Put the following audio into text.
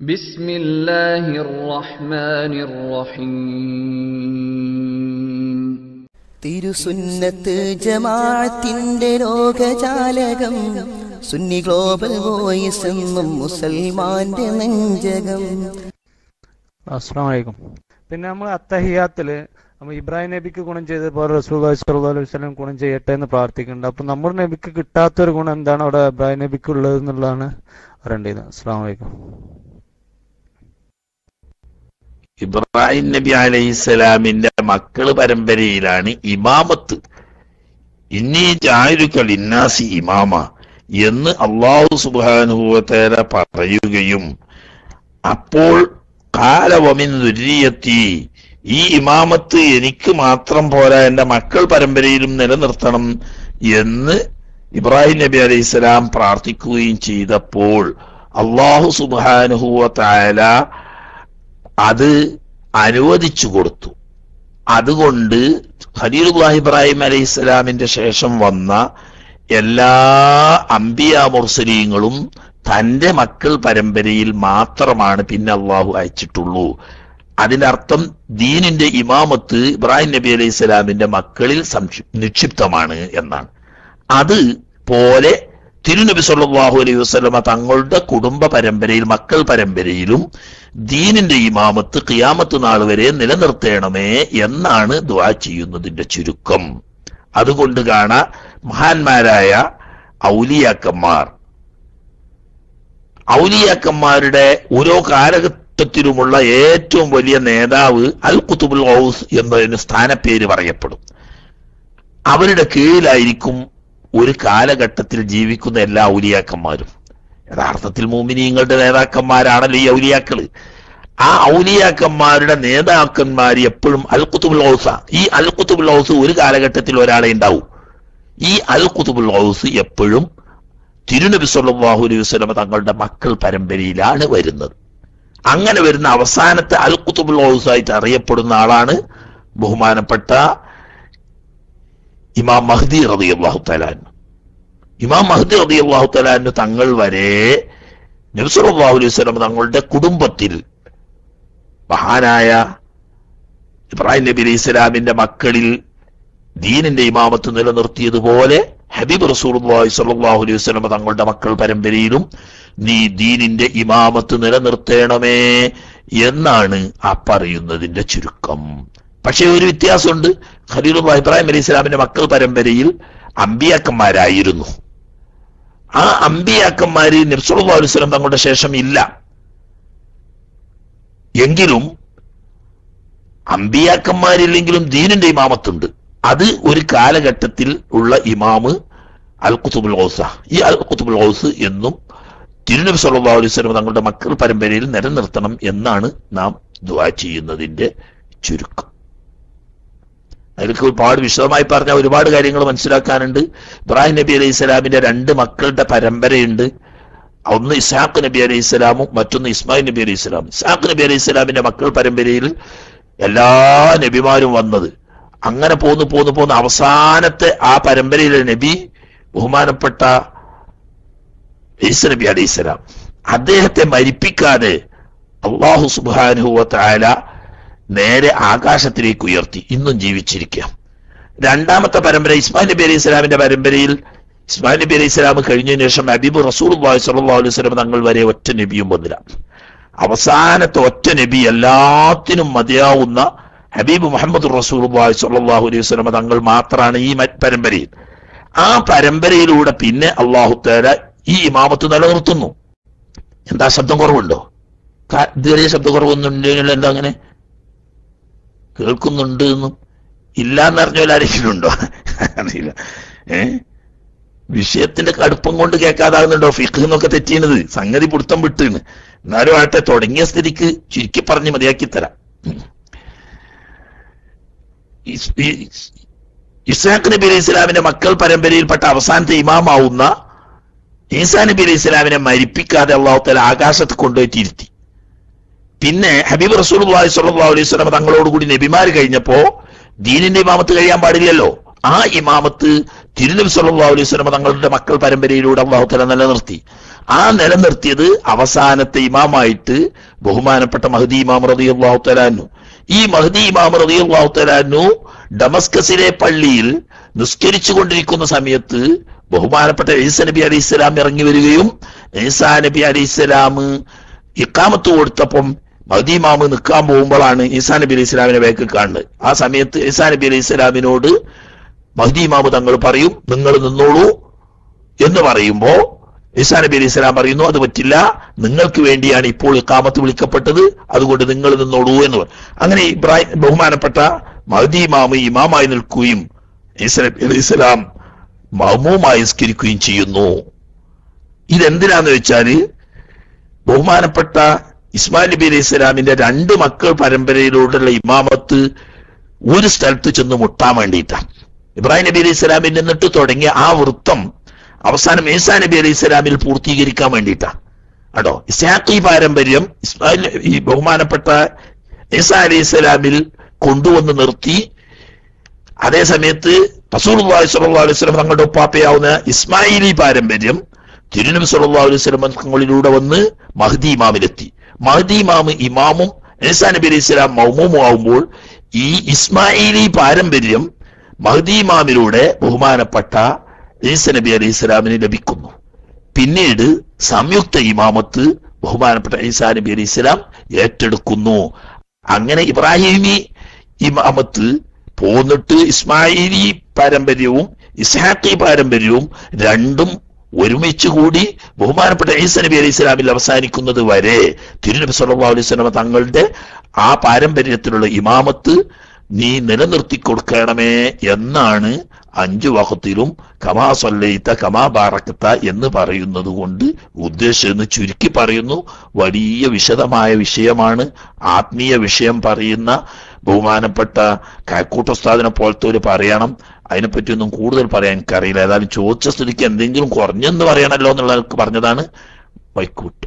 بسم الله الرحمن الرحيم തിരുസുന്നത്ത് ജമാഅത്തിന്റെ ലോകജാലകം Sunni global voice എന്നും മുസൽമാന്റെ നെഞ്ചകം അസ്സാം വലൈക്കും പിന്നെ നമ്മൾ അത്തഹിയാത്തില് നമ്മൾ ഇബ്രാഹിം നബിക്ക് ഗുണം ചെയ്തതുപോലെ റസൂൽ സല്ലല്ലാഹു അലൈഹി വസല്ലം ഗുണം ചെയ്യട്ടെ എന്ന് പ്രാർത്ഥിക്കുന്നുണ്ട് അപ്പൊ നമ്മുടെ നബിക്ക് കിട്ടാത്തൊരു ഗുണം എന്താണ് അവിടെ ഇബ്രാഹിം നബിക്ക് ഉള്ളത് എന്നുള്ളതാണ് അറിയേണ്ടത് അസ്സാം വലൈക്കും ഇബ്രാഹിം നബി അലൈഹിസ്സലാമിന്റെ മക്കൾ പരമ്പരയിലാണ് ഇമാമത്ത്. ഇന്നീ ജാരുക്കൽ ഇന്നാസി ഇമാമ എന്ന് അള്ളാഹു സുബാനുഭവത്തേര പറയുകയും അപ്പോൾ കാലവമിൻ ദുരിയെത്തി ഈ ഇമാമത്ത് എനിക്ക് മാത്രം പോരാ എന്റെ മക്കൾ പരമ്പരയിലും നിലനിർത്തണം എന്ന് ഇബ്രാഹിം നബി അലൈഹിസ്സലാം പ്രാർത്ഥിക്കുകയും ചെയ്തപ്പോൾ അള്ളാഹു സുബാനുഹുവ അത് അനുവദിച്ചു കൊടുത്തു. അതുകൊണ്ട് ഖലീലുല്ലാഹി ഇബ്രാഹിം അലൈഹി ഇസ്ലാമിന്റെ ശേഷം വന്ന എല്ലാ അംബിയ മുർസലീങ്ങളും തന്റെ മക്കൾ പരമ്പരയിൽ മാത്രമാണ് പിന്നെ അള്ളാഹു അയച്ചിട്ടുള്ളൂ. അതിന്റെ അർത്ഥം ദീനിന്റെ ഇമാമത്ത് ഇബ്രാഹിം നബി അലൈഹി സ്വലാമിന്റെ മക്കളിൽ നിക്ഷിപ്തമാണ് എന്നാണ്. അത് പോലെ തിരുനബി സല്ലല്ലാഹു അലൈഹി വസല്ലമ തങ്ങളുടെ കുടുംബ പരമ്പരയിൽ മക്കൾ പരമ്പരയിലും ദീനിന്റെ ഇമാമത്ത് ഖിയാമത്ത് നാൾ വരെ നിലനിർത്തേണമേ എന്നാണ് ദ്വാ ചെയ്യുന്നതിന്റെ ചുരുക്കം. അതുകൊണ്ട് കാണാ മഹാന്മാരായ ഔലിയാക്കന്മാർ. ഔലിയാക്കന്മാരുടെ ഓരോ കാലഘട്ടത്തിലുമുള്ള ഏറ്റവും വലിയ നേതാവ് അൽ കുത്തുബുൽ ഔസ് എന്നതിന് സ്ഥാനപ്പേര് പറയപ്പെടും. അവരുടെ കീഴിലായിരിക്കും ഒരു കാലഘട്ടത്തിൽ ജീവിക്കുന്ന എല്ലാ ഔലിയാക്കന്മാരും. യഥാർത്ഥത്തിൽ മോമിനിയങ്ങളുടെ നേതാക്കന്മാരാണല്ലോ ഈ ഔലിയാക്കൾ. ആ ഔലിയാക്കന്മാരുടെ നേതാക്കന്മാർ എപ്പോഴും അൽ കുത്തുബുൽ ഔസ. ഈ അൽ കുത്തുബുൽ ഔസ് ഒരു കാലഘട്ടത്തിൽ ഒരാളെ ഉണ്ടാവും. ഈ അൽ കുത്തുബുൽ ഔസ് എപ്പോഴും തിരുനബി സല്ലല്ലാഹു അലൈഹി വസ്ലമ തങ്ങളുടെ മക്കൾ പരമ്പരയിലാണ് വരുന്നത്. അങ്ങനെ വരുന്ന അവസാനത്തെ അൽ കുത്തുബുൽ ഔസ് ആയിട്ട് അറിയപ്പെടുന്ന ആളാണ് ബഹുമാനപ്പെട്ട ഇമാം മഹ്ദി റളിയല്ലാഹു തലാൻ ഇമാം മഹ്ദി റളിയല്ലാഹു തലാന് തങ്ങൾ വരെ നബി അലൈഹി വസല്ലം തങ്ങളുടെ കുടുംബത്തിൽ മഹാനായ ഇബ്രാഹിം നബി അലൈഹി സ്വലാമിന്റെ മക്കളിൽ ദീനിന്റെ ഇമാമത്ത് നിലനിർത്തിയതുപോലെ ഹബീബ് റസൂലുള്ളാഹി സ്വല്ലല്ലാഹു അലൈഹി വസല്ലം തങ്ങളുടെ മക്കൾ പരമ്പരയിലും നീ ദീനിന്റെ ഇമാമത്ത് നിലനിർത്തേണമേ എന്നാണ് ആ പറയുന്നതിന്റെ ചുരുക്കം. പക്ഷേ ഒരു വ്യത്യാസമുണ്ട്. ഖലീലു ഇബ്രാഹിം അലി ഇസ്ലാമിന്റെ മക്കൾ പരമ്പരയിൽ അമ്പിയാക്കന്മാരായിരുന്നു. ആ അമ്പിയാക്കന്മാര് നബ്സുല്ലാ അലൈഹി സ്വലം തങ്ങളുടെ ശേഷം ഇല്ല. എങ്കിലും അമ്പിയാക്കന്മാരില്ലെങ്കിലും ദീനിന്റെ ഇമാമത്തുണ്ട്. അത് ഒരു കാലഘട്ടത്തിൽ ഉള്ള ഇമാമ് അൽ കുത്തുബുൽ ഔസ. ഈ അൽ കുത്തുബുൽ ഔസ് എന്നും തിരുനബി സല്ലാ അലൈഹി സ്വലം തങ്ങളുടെ മക്കൾ പരമ്പരയിൽ നിലനിർത്തണം എന്നാണ് നാം ദ്വാ ചെയ്യുന്നതിന്റെ ചുരുക്കം. അതിലേക്ക് ഒരുപാട് വിശദമായി പറഞ്ഞ ഒരുപാട് കാര്യങ്ങൾ മനസ്സിലാക്കാനുണ്ട്. ഇബ്രാഹിം നബി അലൈഹി സ്വലാമിന്റെ രണ്ട് മക്കളുടെ പരമ്പരയുണ്ട്. ഒന്ന് ഇസാഖ് നബി അലൈഹി സ്വലാമും മറ്റൊന്ന് ഇസ്മായിൽ നബി അലൈഹി സ്വലാം ഇസാഖ് നബി അലൈഹി സ്വലാമിന്റെ മക്കൾ പരമ്പരയിൽ എല്ലാ നബിമാരും വന്നത്. അങ്ങനെ പോന്നു പോന്നു പോന്ന്. അവസാനത്തെ ആ പരമ്പരയിലെ നബി ബഹുമാനപ്പെട്ട നബി അലൈഹി സ്വലാം. അദ്ദേഹത്തെ മരിപ്പിക്കാതെ അള്ളാഹു സുബാനുഹുവ നേരെ ആകാശത്തിലേക്ക് ഉയർത്തി. ഇന്നും ജീവിച്ചിരിക്കാം. രണ്ടാമത്തെ പരമ്പര ഇസ്മാൻ നബി അലൈഹി സ്വലാമിന്റെ പരമ്പരയിൽ ഇസ്മാൻ നബി അലൈഹി ഇസ്ലാം കഴിഞ്ഞതിന് ശേഷം ഹബീബ് റസൂൽ സല്ലല്ലാഹു അലൈഹി വസല്ലം തങ്ങൾ വരെ ഒറ്റ നബിയും വന്നില്ല. അവസാനത്തെ ഒറ്റ നബി എല്ലാത്തിനും മതിയാവുന്ന ഹബീബ് മുഹമ്മദ് റസൂൽ സല്ലാഹു അലൈഹി വസല്ലം തങ്ങൾ മാത്രമാണ് ഈ പരമ്പരയിൽ. ആ പരമ്പരയിലൂടെ പിന്നെ അള്ളാഹു തആല ഈ ഇമാമത്ത് നിലനിർത്തുന്നു. എന്താ ശബ്ദം കുറവുണ്ടോ? ഇതുവരെ ഇതുവരെ ശബ്ദക്കുറവൊന്നും ഇല്ലെങ്കിൽ എന്താ അങ്ങനെ? കേൾക്കുന്നുണ്ട് എന്നും ഇല്ലാന്നറിഞ്ഞ ആരെങ്കിലും ഉണ്ടോ അറിയില്ല. ഏ? വിഷയത്തിന്റെ കടുപ്പം കൊണ്ട് കേൾക്കാതാകുന്നുണ്ടോ? ഫിഖ് എന്നൊക്കെ തെറ്റിയണത് സംഗതി പിടുത്തം വിട്ടാണ് എന്നാലും ആട്ടെ തുടങ്ങിയ സ്ഥിതിക്ക് ചുരുക്കി പറഞ്ഞ് മതിയാക്കി തരാം. ഇസാഖ് നബി അലൈഹി ഇസ്ലാമിന്റെ മക്കൾ പരമ്പരയിൽപ്പെട്ട അവസാനത്തെ ഇമാമാവുന്ന ഈസാ നബി അലൈഹി ഇസ്ലാമിനെ മരിപ്പിക്കാതെ അള്ളാഹുത്തല ആകാശത്ത് കൊണ്ടുപോയിട്ടിരുത്തി പിന്നെ ഹബീബ് റസൂൽ സല്ലല്ലാഹു അലൈഹി വസല്ലം തങ്ങളോടുകൂടി നബിമാര് കഴിഞ്ഞപ്പോ ദീനിന്റെ ഇമാമത്ത് കഴിയാൻ പാടില്ലല്ലോ. ആ ഇമാമത്ത് തിരുനബി സല്ലല്ലാഹു അലൈഹി വസല്ലം തങ്ങളുടെ മക്കൾ പരമ്പരയിലൂടെ അള്ളാഹു തല നിലനിർത്തി. ആ നിലനിർത്തിയത് അവസാനത്തെ ഇമാമായിട്ട് ബഹുമാനപ്പെട്ട മഹദി ഇമാം റളിയല്ലാഹു തലാനു ഈ മഹദി ഇമാം റളിയല്ലാഹു തലാനു ഡമസ്കസിലെ പള്ളിയിൽ നിസ്കരിച്ചു കൊണ്ടിരിക്കുന്ന സമയത്ത് ബഹുമാനപ്പെട്ട ഈസ നബി അലൈഹി സ്വലാം ഇറങ്ങി വരികയും ഈസാ നബി അലൈഹി സ്വലാം ഇക്കാമത്ത് കൊടുത്തപ്പം മഹദി ഇമാമ് നിൽക്കാൻ പോകുമ്പോഴാണ് ഈസാ നബി അലൈഹി ഇസ്ലാമിനെ വേക്ക് കാണുന്നത്. ആ സമയത്ത് ഈസാ നബി അലൈഹി ഇസ്ലാമിനോട് മഹദി ഇമാമ് തങ്ങൾ പറയും നിങ്ങൾ നിന്നോളൂ എന്ന് പറയുമ്പോൾ ഈസാ നബി അലൈഹി ഇസ്ലാം പറയുന്നു അത് പറ്റില്ല നിങ്ങൾക്ക് വേണ്ടിയാണ് ഇപ്പോൾ ഇക്കാമത്ത് വിളിക്കപ്പെട്ടത് അതുകൊണ്ട് നിങ്ങൾ നിന്നോളൂ എന്ന് പറയും. അങ്ങനെ ഇബ്രാഹിം ബഹുമാനപ്പെട്ട മഹദി ഇമാമ് ഇമാമായി നിൽക്കുകയും ഈസാ നബി അലൈഹി ഇസ്ലാം മഹമൂമായി നിസ്കരിക്കുകയും ചെയ്യുന്നു. ഇതെന്തിനാന്ന് വെച്ചാൽ ബഹുമാനപ്പെട്ട ഇസ്മായിൽ നബി അലൈഹി സ്വലാമിന്റെ രണ്ട് മക്കൾ പരമ്പരയിലൂടെയുള്ള ഇമാമത്ത് ഒരു സ്ഥലത്ത് ചെന്ന് മുട്ടാൻ വേണ്ടിയിട്ടാണ് ഇബ്രാഹിം നബി അലൈഹി സ്വലാമിൽ നിന്നിട്ട് തുടങ്ങിയ ആ വൃത്തം അവസാനം ഈസാ നബി അലൈഹി സ്വലാമിൽ പൂർത്തീകരിക്കാൻ വേണ്ടിയിട്ടാണ് കേട്ടോ ഇസാഖി പാരമ്പര്യം ഇസ്മായിൽ ഈ ബഹുമാനപ്പെട്ട ഈസാ അലൈഹി സ്വലാമിൽ കൊണ്ടുവന്ന് നിർത്തി. അതേ സമയത്ത് സ്വല്ലല്ലാഹു അലൈഹി സ്വലം തങ്ങളുടെ ഉപ്പാപ്പയാവുന്ന ഇസ്മായിലി പാരമ്പര്യം തിരുനബി സുല്ലാ അലൈഹി സ്വലം തങ്ങളിലൂടെ വന്ന് മഹദി ഇമാമിലെത്തി. മഹദി ഇമാമ് ഇമാമും ഈസാ നബി അലൈഹി സ്വലാം മൗമൂമും ആവുമ്പോൾ ഈ ഇസ്മായിലി പാരമ്പര്യം മഹദി ഇമാമിലൂടെ ബഹുമാനപ്പെട്ട ഈസ നബി അലൈഹി സ്വലാമിന് ലഭിക്കുന്നു. പിന്നീട് സംയുക്ത ഇമാമത്ത് ബഹുമാനപ്പെട്ട ഈസാ നബി അലൈഹി സ്വലാം ഏറ്റെടുക്കുന്നു. അങ്ങനെ ഇബ്രാഹിമി ഇമാമത്ത് പോന്നിട്ട് ഇസ്മായിലി പാരമ്പര്യവും ഇസ്ഹാഖി പാരമ്പര്യവും രണ്ടും ഒരുമിച്ച് കൂടി ബഹുമാനപ്പെട്ട ഈസ നബി അലൈഹി സ്വലാമിൽ അവസാനിക്കുന്നത് വരെ തിരുനബി സല്ലല്ലാഹു അലൈഹി സ്വലമ തങ്ങളുടെ ആ പാരമ്പര്യത്തിലുള്ള ഇമാമത്ത് നീ നിലനിർത്തി കൊടുക്കണമേ എന്നാണ് അഞ്ചു വാഹത്തിലും കമാ സൊല്ലയിത്ത കമാ ബാറക്കത്ത എന്ന് പറയുന്നത് കൊണ്ട് ഉദ്ദേശിച്ചെന്ന് ചുരുക്കി പറയുന്നു. വലിയ വിശദമായ വിഷയമാണ് ആത്മീയ വിഷയം പറയുന്ന ബഹുമാനപ്പെട്ട കാക്കൂട്ടോസ്താദിനെ പോലത്തെ ഒരു പറയണം. അതിനെപ്പറ്റി ഒന്നും കൂടുതൽ പറയാൻ എനിക്കറിയില്ല. ഏതായാലും ചോദിച്ച സ്ഥിതിക്ക് എന്തെങ്കിലും കുറഞ്ഞെന്ന് പറയണല്ലോ എന്നുള്ള പറഞ്ഞതാണ് വൈക്കൂട്ട്.